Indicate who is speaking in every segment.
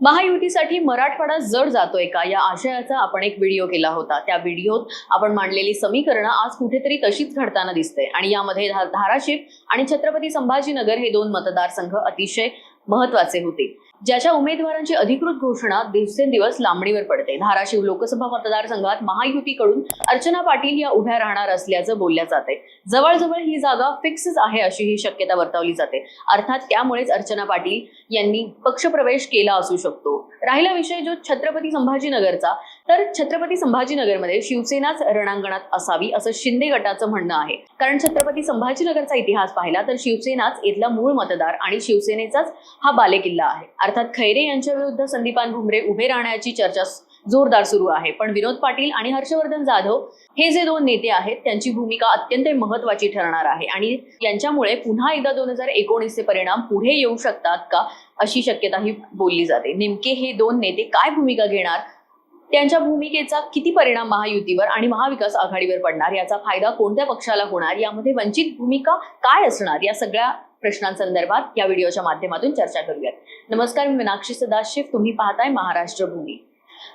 Speaker 1: महायुतीसाठी मराठवाडा जड जातोय का? या आशयाचा आपण एक व्हिडिओ केला होता. त्या व्हिडिओत आपण मांडलेली समीकरणं आज कुठेतरी तशीच घडताना दिसते आणि यामध्ये धाराशिव आणि छत्रपती संभाजीनगर हे दोन मतदारसंघ अतिशय महत्त्वाचे होते. ज्याच्या उमेदवारांची अधिकृत घोषणा दिवसेंदिवस लांबणीवर पडते. धाराशिव लोकसभा मतदारसंघात महायुतीकडून अर्चना पाटील या उभ्या राहणार असल्याचं बोलल्या जाते. जवळजवळ ही जागा फिक्सच आहे अशी ही शक्यता वर्तवली जाते. अर्थात त्यामुळेच अर्चना पाटील यांनी पक्षप्रवेश केला असू शकतो. राहिला विषय जो छत्रपती संभाजीनगरचा तर छत्रपती संभाजीनगरमध्ये शिवसेनाच रणांगणात असावी असं शिंदे गटाचं म्हणणं आहे. कारण छत्रपती संभाजीनगरचा इतिहास पाहिला तर शिवसेनाच इथला मूळ मतदार आणि शिवसेनेचाच हा बालेकिल्ला आहे. अर्थात खैरे यांच्या विरुद्ध संदीपान भुमरे उभे राहण्याची चर्चा जोरदार सुरू आहे. पण विनोद पाटील आणि हर्षवर्धन जाधव हे जे दोन नेते आहेत त्यांची भूमिका अत्यंत महत्वाची ठरणार आहे. आणि यांच्यामुळे पुन्हा एकदा दोन हजार एकोणीसचे परिणाम पुढे येऊ शकतात का अशी शक्यताही बोलली जाते. नेमके हे दोन नेते काय भूमिका घेणार? त्यांच्या भूमिकेचा किती परिणाम महायुतीवर आणि महाविकास आघाडीवर पडणार? याचा फायदा कोणत्या पक्षाला होणार? यामध्ये वंचित भूमिका काय असणार? या सगळ्या प्रश्नांसंदर्भात या व्हिडिओच्या माध्यमातून चर्चा करूयात. नमस्कार मी मीनाक्षी सदाशिव. तुम्ही पाहताय महाराष्ट्र भूमी.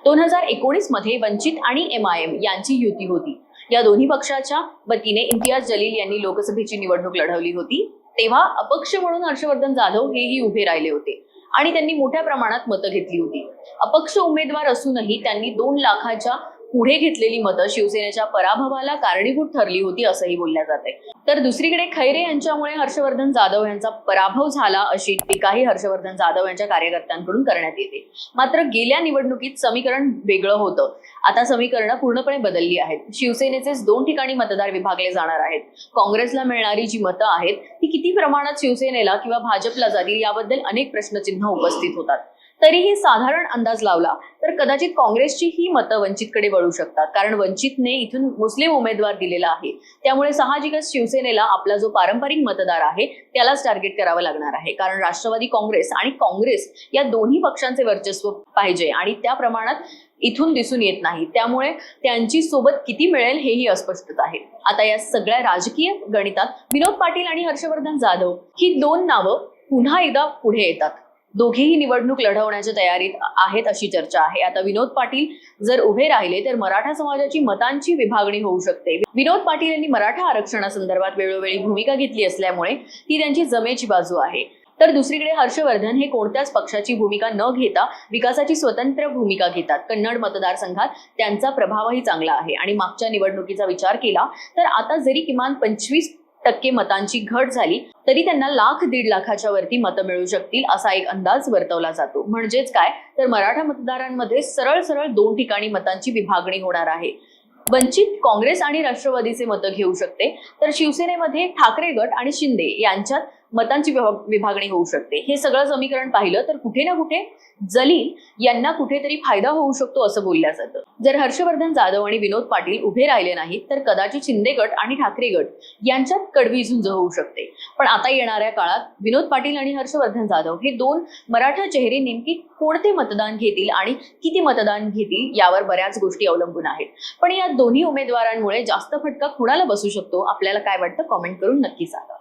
Speaker 1: दोन हजार एकोणीसमध्ये वंचित आणि एम आय एम यांची युती होती. या दोन्ही पक्षाच्या वतीने इम्तियाज जलील यांनी लोकसभेची निवडणूक लढवली होती. तेव्हा अपक्ष म्हणून हर्षवर्धन जाधव हेही उभे राहिले होते आणि त्यांनी मोठ्या प्रमाणात मतं घेतली होती. अपक्ष उमेदवार असूनही त्यांनी दोन लाखाच्या पुढे घेतलेली मतं शिवसेनेच्या पराभवाला कारणीभूत ठरली होती असंही बोलल्या जाते तर दुसरीकडे खैरे यांच्यामुळे हर्षवर्धन जाधव यांचा पराभव झाला अशी टीकाही हर्षवर्धन जाधव यांच्या कार्यकर्त्यांकडून करण्यात येते. मात्र गेल्या निवडणुकीत समीकरण वेगळं होतं. आता समीकरणं पूर्णपणे बदलली आहेत. शिवसेनेचेच दोन ठिकाणी मतदार विभागले जाणार आहेत. काँग्रेसला मिळणारी जी मतं आहेत ती किती प्रमाणात शिवसेनेला किंवा भाजपला जातील याबद्दल अनेक प्रश्नचिन्ह उपस्थित होतात. तरीही साधारण अंदाज लावला तर कदाचित काँग्रेसची ही मतं वंचितकडे वळू शकतात. कारण वंचितने इथून मुस्लिम उमेदवार दिलेला आहे. त्यामुळे साहजिकच शिवसेनेला आपला जो पारंपरिक मतदार आहे त्यालाच टार्गेट करावं लागणार आहे. कारण राष्ट्रवादी काँग्रेस आणि काँग्रेस या दोन्ही पक्षांचे वर्चस्व पाहिजे आणि त्या प्रमाणात इथून दिसून येत नाही. त्यामुळे त्यांची सोबत किती मिळेल हेही अस्पष्टता आहे. आता या सगळ्या राजकीय गणितात विनोद पाटील आणि हर्षवर्धन जाधव ही दोन नावं पुन्हा एकदा पुढे येतात. दोघेही निवडणूक लढवण्याच्या तयारीत आहेत अशी चर्चा आहे. आता विनोद पाटील जर उभे राहिले तर मराठा समाजाची मतांची विभागणी होऊ शकते. विनोद पाटील यांनी मराठा आरक्षणासंदर्भात वेळोवेळी भूमिका घेतली असल्यामुळे ती त्यांची जमेची बाजू आहे. तर दुसरीकडे हर्षवर्धन हे कोणत्याच पक्षाची भूमिका न घेता विकासाची स्वतंत्र भूमिका घेतात. कन्नड मतदारसंघात त्यांचा प्रभावही चांगला आहे. आणि मागच्या निवडणुकीचा विचार केला तर आता जरी किमान पंचवीस टक्के मतांची घट झाली तरी त्यांना लाख दीड लाखाच्या वरती मतं मिळू शकतील असा एक अंदाज वर्तवला जातो. म्हणजेच काय? तर मराठा मतदारांमध्ये सरळ सरळ दोन ठिकाणी मतांची विभागणी होणार आहे. वंचित काँग्रेस आणि राष्ट्रवादीचे मतं घेऊ शकते तर शिवसेनेमध्ये ठाकरे गट आणि शिंदे यांच्यात मतांची विभागणी होऊ शकते. हे सगळं समीकरण पाहिलं तर कुठे ना कुठे जलील यांना कुठेतरी फायदा होऊ शकतो असं बोलल्या जातं. जर हर्षवर्धन जाधव आणि विनोद पाटील उभे राहिले नाहीत तर कदाचित शिंदे गट आणि ठाकरे गट यांच्यात कडवी झुंज होऊ शकते. पण आता येणाऱ्या काळात विनोद पाटील आणि हर्षवर्धन जाधव हे दोन मराठा चेहरे नेमके कोणते मतदान घेतील आणि किती मतदान घेतील यावर बऱ्याच गोष्टी अवलंबून आहेत. पण या दोन्ही उमेदवारांमुळे जास्त फटका कुणाला बसू शकतो? आपल्याला काय वाटतं? कॉमेंट करून नक्की सांगा.